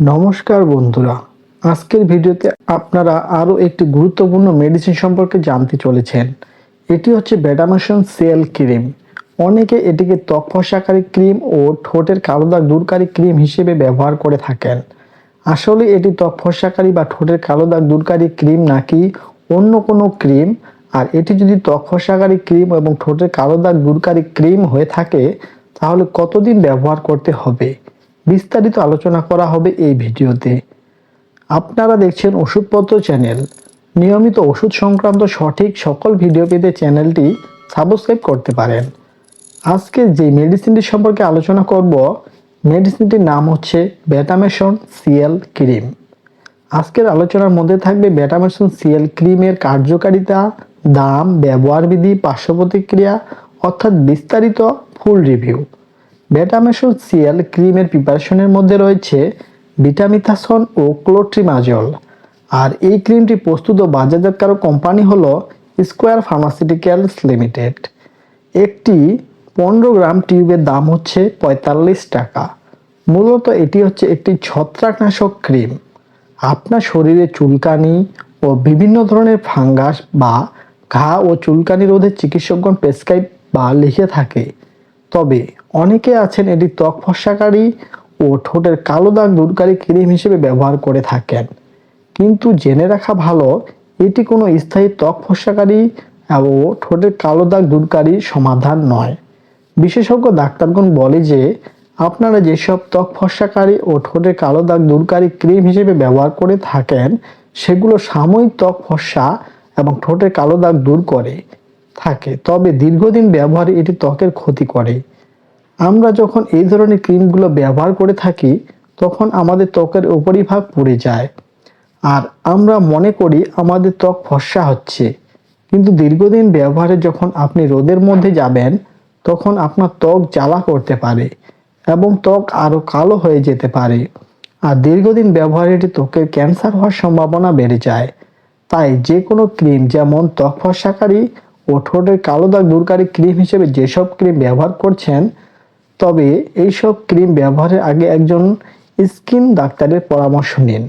নমস্কার বন্ধুরা। আজকের ভিডিওতে আপনারা আরও একটি গুরুত্বপূর্ণ মেডিসিন সম্পর্কে জানতে চলেছেন। এটি হচ্ছে বেটামেশন সেল ক্রিম। অনেকে এটিকে ত্বক ফসাকারী ক্রিম ও ঠোঁটের কালো দাগ দূরকারী ক্রিম হিসেবে ব্যবহার করে থাকেন। আসলে এটি ত্বক ফসাকারী বা ঠোঁটের কালো দাগ দূরকারী ক্রিম নাকি অন্য কোনো ক্রিম? আর এটি যদি ত্বক ফসাকারী ক্রিম এবং ঠোঁটের কালো দাগ দূরকারী ক্রিম হয়ে থাকে, তাহলে কতদিন ব্যবহার করতে হবে? বিস্তারিত আলোচনা করা হবে এই ভিডিওতে। আপনারা দেখছেন ওষুধপত্র চ্যানেল। নিয়মিত ওষুধ সংক্রান্ত সঠিক সকল ভিডিও পেতে চ্যানেলটি সাবস্ক্রাইব করতে পারেন। আজকে যে মেডিসিনটি সম্পর্কে আলোচনা করব, মেডিসিনটির নাম হচ্ছে ব্যাটামেশন সিএল ক্রিম। আজকের আলোচনার মধ্যে থাকবে ব্যাটামেশন সিএল ক্রিমের কার্যকারিতা, দাম ব্যবহার বিধি পার্শ্ব প্রতিক্রিয়া, অর্থাৎ বিস্তারিত ফুল রিভিউ। ব্যাটামেশন সিএল ক্রিমের প্রিপারেশনের মধ্যে রয়েছে ভিটামিথাসন ও ক্লোট্রিমাজল। আর এই ক্রিমটি প্রস্তুত ও বাজারজাতকারক কোম্পানি হলো স্কোয়ার ফার্মাসিউটিক্যালস লিমিটেড একটি পনেরো গ্রাম টিউবের দাম হচ্ছে পঁয়তাল্লিশ টাকা। মূলত এটি হচ্ছে একটি ছত্রাকনাশক ক্রিম আপনার শরীরে চুলকানি ও বিভিন্ন ধরনের ফাঙ্গাস বা ঘা ও চুলকানি রোধে চিকিৎসকগণ প্রেসক্রাইব বা লিখে থাকে। তবে অনেকে আছেন এটি ত্বক ফসাকারী ও ঠোঁটের কালো দাগ দূরকারী ক্রিম হিসেবে ব্যবহার করে থাকেন। কিন্তু জেনে রাখা ভালো, এটি কোনো স্থায়ী ত্বক ফসাকারী ও ঠোঁটের কালো দাগ দূরকারী সমাধান নয়। বিশেষজ্ঞ ডাক্তারগণ বলে যে, আপনারা যেসব ত্বক ফসাকারী ও ঠোঁটের কালো দাগ দূরকারী ক্রিম হিসেবে ব্যবহার করে থাকেন, সেগুলো সাময়িক ত্বক ফসা এবং ঠোঁটের কালো দাগ দূর করে। থাকে, তবে দীর্ঘদিন ব্যবহারে এটি ত্বকের ক্ষতি করে। আমরা যখন এই ধরনের ক্রিমগুলো ব্যবহার করে থাকি, তখন আমাদের ত্বকের উপরিভাগ পুড়ে যায়। আর আমরা মনে করি আমাদের ত্বক ফর্সা হচ্ছে। কিন্তু দীর্ঘদিন ব্যবহারে যখন আপনি রোদের মধ্যে যাবেন, তখন আপনার ত্বক জ্বালা করতে পারে এবং ত্বক আরও কালো হয়ে যেতে পারে। আর দীর্ঘদিন ব্যবহারে এটি ত্বকের ক্যান্সার হওয়ার সম্ভাবনা বেড়ে যায়। তাই যে কোনো ক্রিম, যেমন ত্বক ফর্সাকারী ও ঠোঁটের কালো দাগ দূরকারী ক্রিম হিসেবে যেসব ক্রিম ব্যবহার করছেন, তবে এইসব ক্রিম ব্যবহারের আগে একজন স্কিন ডাক্তারের পরামর্শ নিন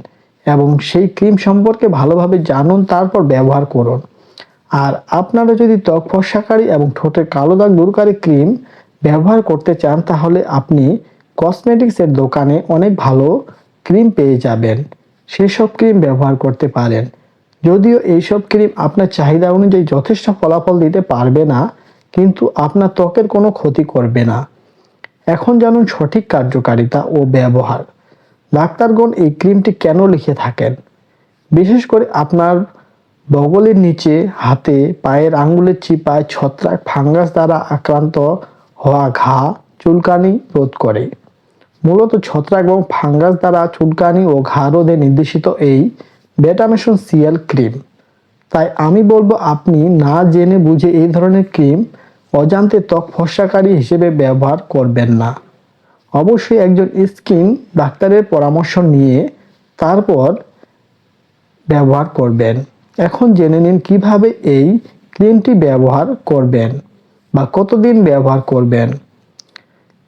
এবং সেই ক্রিম সম্পর্কে ভালোভাবে জানুন, তারপর ব্যবহার করুন। আর আপনারা যদি ত্বক ফসাকারী এবং ঠোঁটের কালো দাগ দূরকারী ক্রিম ব্যবহার করতে চান, তাহলে আপনি কসমেটিক্সের দোকানে অনেক ভালো ক্রিম পেয়ে যাবেন। সেসব ক্রিম ব্যবহার করতে পারেন। যদিও এইসব ক্রিম আপনার চাহিদা অনুযায়ী যথেষ্ট ফলাফল দিতে পারবে না, কিন্তু আপনার ত্বকের কোনো ক্ষতি করবে না। এখন জানুন সঠিক কার্যকারিতা ও ব্যবহার। ডাক্তারগণ এই ক্রিমটি কেন লিখে থাকেন? বিশেষ করে আপনার বগলের নিচে, হাতে, পায়ের আঙ্গুলের চিপায় ছত্রাক, ফাঙ্গাস দ্বারা আক্রান্ত হওয়া ঘা, চুলকানি রোধ করে। মূলত ছত্রাক এবং ফাঙ্গাস দ্বারা চুলকানি ও ঘা রোধে নির্দেশিত এই বেটামেশন সিএল ক্রিম তাই আমি বলব আপনি না জেনে বুঝে এই ধরনের ক্রিম অজান্তে ত্বক ফসাকারী হিসেবে ব্যবহার করবেন না। অবশ্যই একজন স্কিন ডাক্তারের পরামর্শ নিয়ে তারপর ব্যবহার করবেন। এখন জেনে নিন কীভাবে এই ক্রিমটি ব্যবহার করবেন বা কতদিন ব্যবহার করবেন।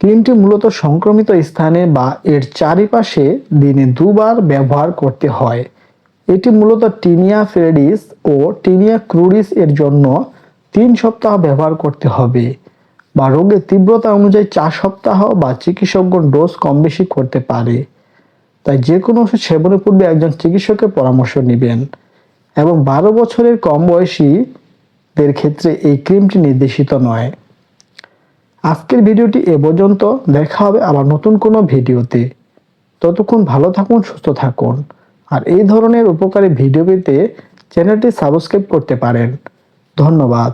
ক্রিমটি মূলত সংক্রমিত স্থানে বা এর চারিপাশে দিনে দুবার ব্যবহার করতে হয়। এটি মূলত টিনিয়া ফেরিডিস ও টিনিয়া ক্রুডিস এর জন্য তিন সপ্তাহ ব্যবহার করতে হবে বা রোগের তীব্রতা অনুযায়ী চার সপ্তাহ বা চিকিৎসকগণ ডোজ কম বেশি করতে পারে। তাই যে কোনো ওষুধ সেবনের পূর্বে একজন চিকিৎসকের পরামর্শ নেবেন এবং বারো বছরের কম বয়সীদের ক্ষেত্রে এই ক্রিমটি নির্দেশিত নয়। আজকের ভিডিওটি এ পর্যন্ত। দেখা হবে আবার নতুন কোনো ভিডিওতে। ততক্ষণ ভালো থাকুন, সুস্থ থাকুন। আর এই ধরনের উপকারী ভিডিও পেতে চ্যানেলটি সাবস্ক্রাইব করতে পারেন। ধন্যবাদ।